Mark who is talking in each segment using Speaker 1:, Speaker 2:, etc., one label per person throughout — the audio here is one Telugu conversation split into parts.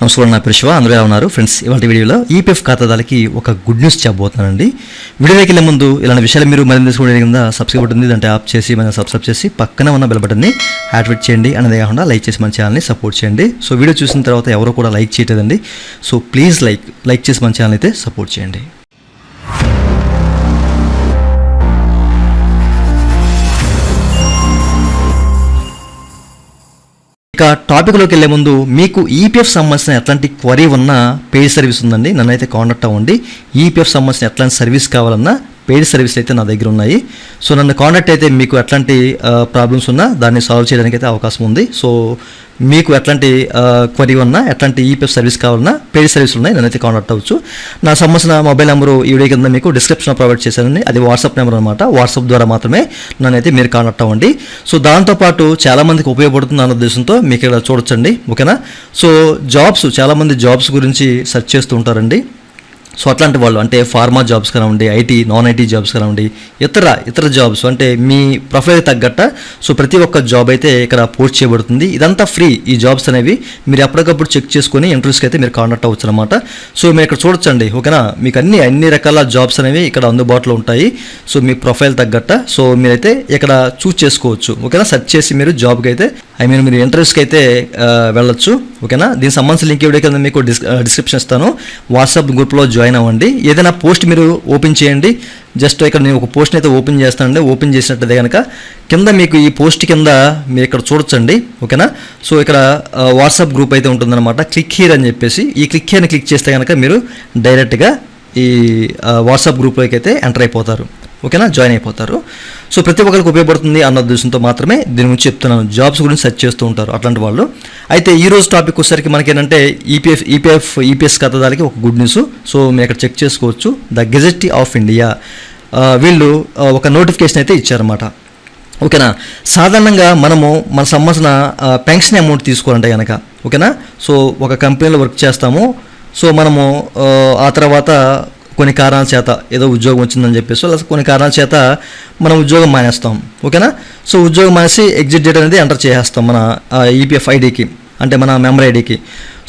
Speaker 1: నమస్కారం నా పేరు శివ అందరూ ఎలా ఉన్నారు? ఫ్రెండ్స్ ఇవాళ వీడియోలో ఈపీఎఫ్ ఖాతాదారులకి ఒక గుడ్ న్యూస్ చెప్పబోతున్నానండి. వీడియోకి వెళ్ళే ముందు ఇలాంటి విషయాలు మీరు మరింత తెలుసుకోవడానికి కింద సబ్స్క్రైబ్ ఉంటుంది దాంట్లో ఆప్ చేసి మన సబ్స్క్రైబ్ చేసి పక్కన ఉన్న బెల్ బటన్ని యాక్టివేట్ చేయండి. అనేది కాకుండా లైక్ చేసి మన ఛానల్ని సపోర్ట్ చేయండి. సో వీడియో చూసిన తర్వాత ఎవరో కూడా లైక్ చేయలేదండి సో ప్లీజ్ లైక్ లైక్ చేసి మన ఛానల్ అయితే సపోర్ట్ చేయండి. ఇక టాపిక్లోకి వెళ్ళే ముందు మీకు ఈపీఎఫ్ సంబంధించిన ఎట్లాంటి క్వరీ ఉన్న పేజ్ సర్వీస్ ఉందండి. నన్ను అయితే కాంటాక్ట్ అవ్వండి ఈపీఎఫ్ సంబంధించిన ఎట్లాంటి సర్వీస్ కావాలన్నా పెయిడ్ సర్వీస్ అయితే నా దగ్గర ఉన్నాయి. సో నన్ను కాంటాక్ట్ అయితే మీకు ఎట్లాంటి ప్రాబ్లమ్స్ ఉన్నా దాన్ని సాల్వ్ చేయడానికి అయితే అవకాశం ఉంది. సో మీకు ఎట్లాంటి క్వరీ ఉన్నా ఎట్లాంటి ఈపీఎఫ్ సర్వీస్ కావాలన్నా పెయిడ్ సర్వీస్ ఉన్నాయి నన్నైతే కాంటాక్ట్ అవ్వచ్చు. నా సంబంధించిన మొబైల్ నెంబరు ఈ వీడియో కింద మీకు డిస్క్రిప్షన్లో ప్రొవైడ్ చేశానని అది వాట్సాప్ నెంబర్ అనమాట వాట్సాప్ ద్వారా మాత్రమే నన్నైతే మీరు కాంటాక్ట్ అవ్వండి. సో దాంతోపాటు చాలామందికి ఉపయోగపడుతుంది అన్న ఉద్దేశంతో మీకు ఇక్కడ చూడొచ్చండి. ఓకేనా? సో జాబ్స్ చాలామంది జాబ్స్ గురించి సెర్చ్ చేస్తూ ఉంటారండి. సో అట్లాంటి వాళ్ళు అంటే ఫార్మా జాబ్స్ కానివ్వండి ఐటీ నాన్ ఐటీ జాబ్స్ కానివ్వండి ఇతర ఇతర జాబ్స్ అంటే మీ ప్రొఫైల్ తగ్గట్ట సో ప్రతి ఒక్క జాబ్ అయితే ఇక్కడ పోస్ట్ చేయబడుతుంది. ఇదంతా ఫ్రీ. ఈ జాబ్స్ అనేవి మీరు ఎప్పటికప్పుడు చెక్ చేసుకొని ఇంటర్వ్యూస్కి అయితే మీరు కాంటాక్ట్ అవ్వచ్చు అనమాట సో మీరు ఇక్కడ చూడొచ్చండి. ఓకేనా? మీకు అన్ని అన్ని రకాల జాబ్స్ అనేవి ఇక్కడ అందుబాటులో ఉంటాయి. సో మీ ప్రొఫైల్ తగ్గట్ట సో మీరైతే ఇక్కడ చూస్ చేసుకోవచ్చు. ఓకేనా? సెర్చ్ చేసి మీరు జాబ్కి అయితే ఐ మీన్ మీరు ఇంటర్వ్యూస్కి అయితే వెళ్ళొచ్చు. ఓకేనా? దీనికి సంబంధించిన లింక్ ఇవ్వడే కింద మీకు డిస్ డిస్క్రిప్షన్ ఇస్తాను. వాట్సాప్ గ్రూప్లో జాయిన్ అవ్వండి. ఏదైనా పోస్ట్ మీరు ఓపెన్ చేయండి. జస్ట్ ఇక్కడ నేను ఒక పోస్ట్ని అయితే ఓపెన్ చేస్తానండి. ఓపెన్ చేసినట్టయితే కనుక కింద మీకు ఈ పోస్ట్ కింద మీరు ఇక్కడ చూడొచ్చండి. ఓకేనా? సో ఇక్కడ వాట్సాప్ గ్రూప్ అయితే ఉంటుందన్నమాట. క్లిక్ హియర్ అని చెప్పేసి ఈ క్లిక్ హియర్ని క్లిక్ చేస్తే కనుక మీరు డైరెక్ట్గా ఈ వాట్సాప్ గ్రూప్లోకి అయితే ఎంటర్ అయిపోతారు. ఓకేనా? జాయిన్ అయిపోతారు. సో ప్రతి ఒక్కరికి ఉపయోగపడుతుంది అన్న ఉద్దేశంతో మాత్రమే దీని గురించి చెప్తున్నాను. జాబ్స్ గురించి సెర్చ్ చేస్తూ ఉంటారు అట్లాంటి వాళ్ళు. అయితే ఈ రోజు టాపిక్ వచ్చేసరికి మనకి ఏంటంటే ఈపీఎఫ్ ఈపీఎఫ్ ఈపీఎస్ ఖాతాదారికి ఒక గుడ్ న్యూస్ సో మీరు ఇక్కడ చెక్ చేసుకోవచ్చు. ద గెజెటీ ఆఫ్ ఇండియా వీళ్ళు ఒక నోటిఫికేషన్ అయితే ఇచ్చారన్నమాట. ఓకేనా? సాధారణంగా మనము మన సంబంధించిన పెన్షన్ అమౌంట్ తీసుకోవాలంటే కనుక ఓకేనా? సో ఒక కంపెనీలో వర్క్ చేస్తాము. సో మనము ఆ తర్వాత కొన్ని కారణాల చేత ఏదో ఉద్యోగం వచ్చిందని చెప్పేసి లేదా కొన్ని కారణాల చేత మనం ఉద్యోగం మానేస్తాం. ఓకేనా? సో ఉద్యోగం మానేసి ఎగ్జిట్ డేట్ అనేది ఎంటర్ చేసేస్తాం మన ఈపీఎఫ్ ఐడికి అంటే మన మెంబర్ ఐడికి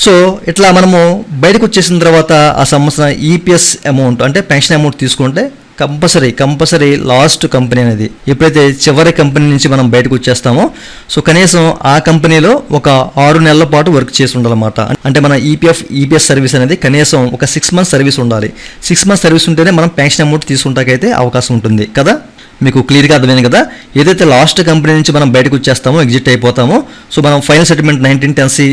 Speaker 1: సో ఇట్లా మనము బయటకు వచ్చేసిన తర్వాత ఆ సంవత్సరం ఈపీఎస్ అమౌంట్ అంటే పెన్షన్ అమౌంట్ తీసుకుంటే కంపల్సరీ కంపల్సరీ లాస్ట్ కంపెనీ అనేది. ఎప్పుడైతే చివరి కంపెనీ నుంచి మనం బయటకు వచ్చేస్తామో సో కనీసం ఆ కంపెనీలో ఒక ఆరు నెలల పాటు వర్క్ చేసి ఉండాలన్నమాట. అంటే మన ఈపీఎఫ్ ఈపీఎస్ సర్వీస్ అనేది కనీసం ఒక సిక్స్ మంత్స్ సర్వీస్ ఉండాలి. సిక్స్ మంత్స్ సర్వీస్ ఉంటేనే మనం పెన్షన్ అమౌంట్ తీసుకుంటాకైతే అవకాశం ఉంటుంది. కదా? మీకు క్లియర్గా అర్థమైంది కదా? ఏదైతే లాస్ట్ కంపెనీ నుంచి మనం బయటకు వచ్చేస్తామో ఎగ్జిట్ అయిపోతామో సో మనం final settlement nineteen ten C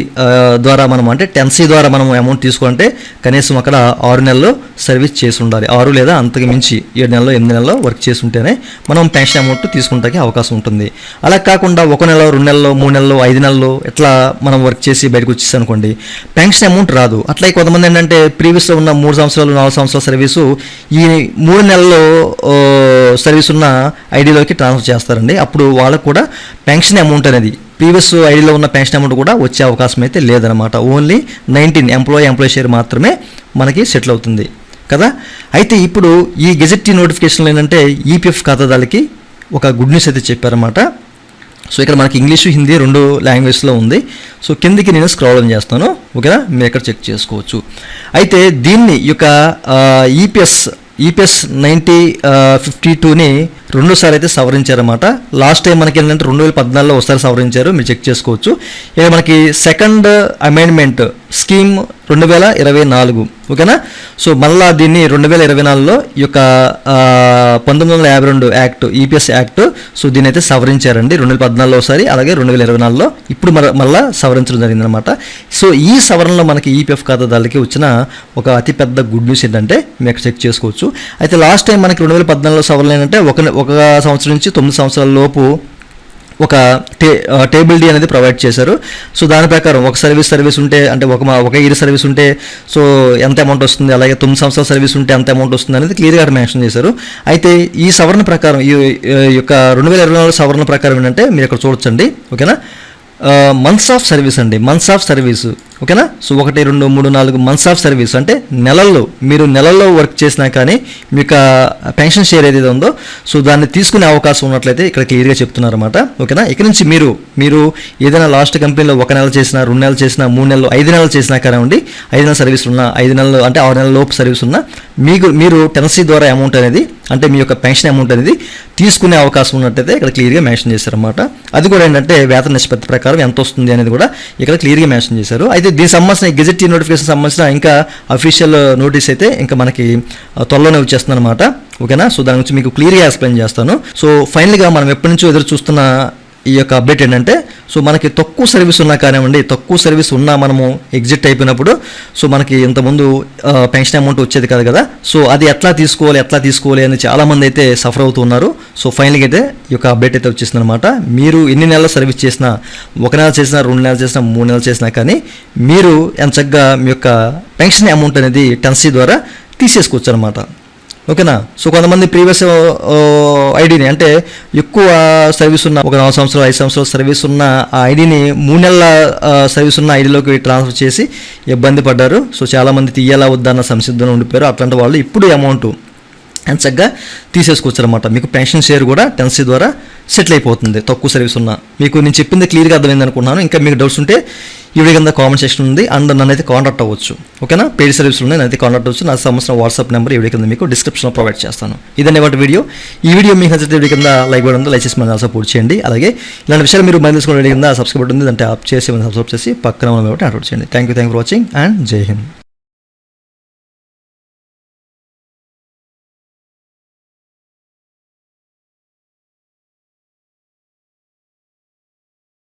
Speaker 1: ద్వారా మనం అంటే టెన్సీ ద్వారా మనం అమౌంట్ తీసుకుంటే కనీసం అక్కడ ఆరు నెలలు సర్వీస్ చేసి ఉండాలి. ఆరు లేదా అంతకు మించి ఏడు నెలలో ఎనిమిది నెలలో వర్క్ చేసి ఉంటేనే మనం పెన్షన్ అమౌంట్ తీసుకుంటానికి అవకాశం ఉంటుంది. అలా కాకుండా ఒక నెల రెండు నెలలో మూడు నెలలు ఐదు నెలలు ఇట్లా మనం వర్క్ చేసి బయటకు వచ్చేసి అనుకోండి పెన్షన్ అమౌంట్ రాదు. అట్లా కొంతమంది ఏంటంటే ప్రీవియస్లో ఉన్న మూడు సంవత్సరాలు నాలుగు సంవత్సరాల సర్వీసు ఈ మూడు నెలల్లో సర్వీస్ ఉన్న ఐడిలోకి ట్రాన్స్ఫర్ చేస్తారండి. అప్పుడు వాళ్ళకు కూడా పెన్షన్ అమౌంట్ అనేది ప్రీవియస్ ఐడిలో ఉన్న పెన్షన్ అమౌంట్ కూడా వచ్చే అవకాశం అయితే లేదనమాట only nineteen employee employee share మాత్రమే మనకి సెటిల్ అవుతుంది. కదా? అయితే ఇప్పుడు ఈ గెజెట్ నోటిఫికేషన్లు ఏంటంటే ఈపీఎఫ్ ఖాతాదారులకి ఒక గుడ్ న్యూస్ అయితే చెప్పారన్నమాట. సో ఇక్కడ మనకి ఇంగ్లీషు హిందీ రెండు లాంగ్వేజ్లో ఉంది. సో కిందికి నేను స్క్రాల్ చేస్తాను. ఓకేనా? మీరు ఇక్కడ చెక్ చేసుకోవచ్చు. అయితే దీన్ని యొక్క ఈపీఎస్ ఈపీఎస్ నైంటీ ఫిఫ్టీ టూని రెండోసారి అయితే సవరించారన్నమాట లాస్ట్ టైం మనకి ఏంటంటే రెండు వేల పద్నాలుగులో ఒకసారి సవరించారు మీరు చెక్ చేసుకోవచ్చు. ఇక మనకి సెకండ్ అమెండ్మెంట్ స్కీమ్ రెండు వేల ఇరవై నాలుగు. ఓకేనా? సో మళ్ళా దీన్ని రెండు వేల ఇరవై నాలుగులో ఈ యొక్క పంతొమ్మిది వందల యాభై రెండు యాక్ట్ ఈపీఎస్ యాక్ట్ సో దీని అయితే సవరించారండి. రెండు వేల పద్నాలుగులో ఒకసారి అలాగే రెండు వేల ఇరవై నాలుగులో ఇప్పుడు మర మళ్ళా సవరించడం జరిగిందనమాట సో ఈ సవరణలో మనకి ఈపీఎఫ్ ఖాతాదారులకి వచ్చిన ఒక అతిపెద్ద గుడ్ న్యూస్ ఏంటంటే మీకు చెక్ చేసుకోవచ్చు. అయితే లాస్ట్ టైం మనకి రెండు వేల పద్నాలుగులో సవరణ ఏంటంటే ఒక ఒక సంవత్సరం నుంచి తొమ్మిది సంవత్సరాల లోపు ఒక టే టేబుల్ డి అనేది ప్రొవైడ్ చేశారు. సో దాని ప్రకారం ఒక సర్వీస్ సర్వీస్ ఉంటే అంటే ఒక మా- ఒక ఇయర్ సర్వీస్ ఉంటే సో ఎంత అమౌంట్ వస్తుంది అలాగే తొమ్మిది సంవత్సరాల సర్వీస్ ఉంటే ఎంత అమౌంట్ వస్తుంది అనేది క్లియర్గా మెన్షన్ చేశారు. అయితే ఈ సవరణ ప్రకారం ఈ ఈ యొక్క రెండు వేల ఇరవై నాలుగు సవరణ ప్రకారం ఏంటంటే మీరు ఇక్కడ చూడొచ్చండి ఓకేనా? మంత్స్ ఆఫ్ సర్వీస్ అండి మంత్స్ ఆఫ్ సర్వీస్ ఓకేనా? సో ఒకటి రెండు మూడు నాలుగు మంత్స్ ఆఫ్ సర్వీస్ అంటే నెలల్లో మీరు నెలల్లో వర్క్ చేసినా కానీ మీ యొక్క పెన్షన్ షేర్ ఏదైతే ఉందో సో దాన్ని తీసుకునే అవకాశం ఉన్నట్లయితే ఇక్కడ క్లియర్గా చెప్తున్నారన్నమాట. ఓకేనా? ఇక నుంచి మీరు మీరు ఏదైనా లాస్ట్ కంపెనీలో ఒక నెల చేసినా రెండు నెలలు చేసినా మూడు నెలలు ఐదు నెలలు చేసినా కానివ్వండి ఐదు నెలల సర్వీస్ ఉన్నా ఐదు నెలలు అంటే ఆరు నెలల లోపు సర్వీస్ ఉన్నా మీకు మీరు టెన్సీ ద్వారా అమౌంట్ అనేది అంటే మీ యొక్క పెన్షన్ అమౌంట్ అనేది తీసుకునే అవకాశం ఉన్నట్టయితే ఇక్కడ క్లియర్గా మెన్షన్ చేశారన్నమాట. అది కూడా ఏంటంటే వేతన నిష్పత్తి ప్రకారం ఎంత వస్తుంది అనేది కూడా ఇక్కడ క్లియర్గా మెన్షన్ చేశారు. అయితే దీనికి సంబంధించిన గెజెట్ నోటిఫికేషన్ సంబంధించిన ఇంకా అఫీషియల్ నోటీస్ అయితే ఇంకా మనకి త్వరలోనే వచ్చేస్తుంది అనమాట ఓకేనా? సో దాని గురించి మీకు క్లియర్గా ఎక్స్ప్లెయిన్ చేస్తాను. సో ఫైనల్గా మనం ఎప్పటి నుంచో ఎదురు చూస్తున్న ఈ యొక్క అప్డేట్ ఏంటంటే సో మనకి తక్కువ సర్వీస్ ఉన్నా కానివ్వండి తక్కువ సర్వీస్ ఉన్నా మనము ఎగ్జిట్ అయిపోయినప్పుడు సో మనకి ఇంతకుముందు పెన్షన్ అమౌంట్ వచ్చేది కాదు కదా. సో అది ఎట్లా తీసుకోవాలి ఎట్లా తీసుకోవాలి అని చాలామంది అయితే సఫర్ అవుతున్నారు సో ఫైనల్గా అయితే ఈ యొక్క అప్డేట్ అయితే వచ్చేసింది అనమాట మీరు ఎన్ని నెలల సర్వీస్ చేసినా ఒక నెల చేసినా రెండు నెలలు చేసినా మూడు నెలలు చేసినా కానీ మీరు ఎంత చక్కగా మీ యొక్క పెన్షన్ అమౌంట్ అనేది టెన్సీ ద్వారా తీసేసుకోవచ్చు అనమాట ఓకేనా? సో కొంతమంది ప్రీవియస్ ఐడిని అంటే ఎక్కువ సర్వీస్ ఉన్న ఒక నాలుగు సంవత్సరాలు ఐదు సంవత్సరాలు సర్వీస్ ఉన్న ఆ ఐడిని మూడు నెలల సర్వీస్ ఉన్న ఐడిలోకి ట్రాన్స్ఫర్ చేసి ఇబ్బంది పడ్డారు. సో చాలామంది తీయాలా వద్దన్న సంసిద్ధంలో ఉండిపోయారు. అట్లాంటి వాళ్ళు ఇప్పుడు అమౌంట్ అండ్ చక్కగా తీసేసుకోవచ్చు అనమాట మీకు పెన్షన్ షేర్ కూడా టెన్సీ ద్వారా సెటిల్ అయిపోతుంది. తక్కువ సర్వీస్ ఉన్న. మీకు నేను చెప్పింది క్లియర్గా అర్థమైంది అనుకుంటున్నాను. ఇంకా మీకు డౌట్స్ ఉంటే ఇవి కింద కామెంట్ సెక్షన్ ఉంది. అండ్ నన్ను అయితే కాంటాక్ట్ అవ్వచ్చు ఓకేనా పెయిడ్ సర్వీస్ ఉన్నాయి. నన్ను అయితే కాంటాక్ట్ అవ్వచ్చు. నా సంబంధించిన వాట్సాప్ నెంబర్ ఇవి కింద మీకు డిస్క్రిప్షన్లో ప్రొవైడ్ చేస్తాను. ఇదనే వాటి వీడియో ఈ వీడియో మీకు నచ్చితే ఇవి కింద లైక్ కూడా ఉంది. లైక్ చేసి మన సపోర్ట్ చేయండి. అలాగే ఇలాంటి విషయాలు మీరు మైండ్ తీసుకున్న కింద సబ్స్క్రైబ్ ఉంటుంది అంటే ఆప్ చేసి సబ్స్క్రైబ్ చేసి పక్కన ఉన్న కాబట్టి అప్లోడ్ చేయండి. Thank you thank for watching and Jai Hind